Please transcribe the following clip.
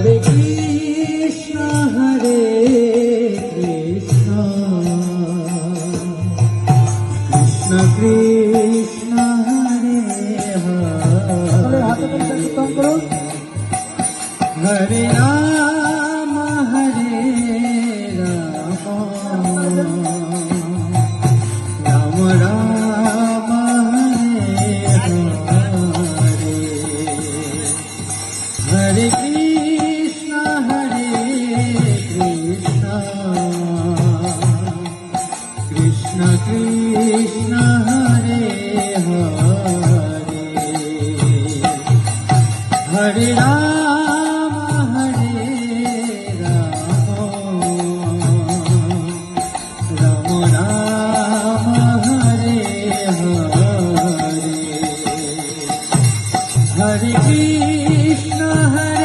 Hare Krishna Hare Krishna. Krishna Krishna Hare Hare. Hare Ram Hare Ram. Ram Ram Hare Hare. Hare Krishna Krishna Hare Hare. Hare Ram Hare Hare Krishna Hare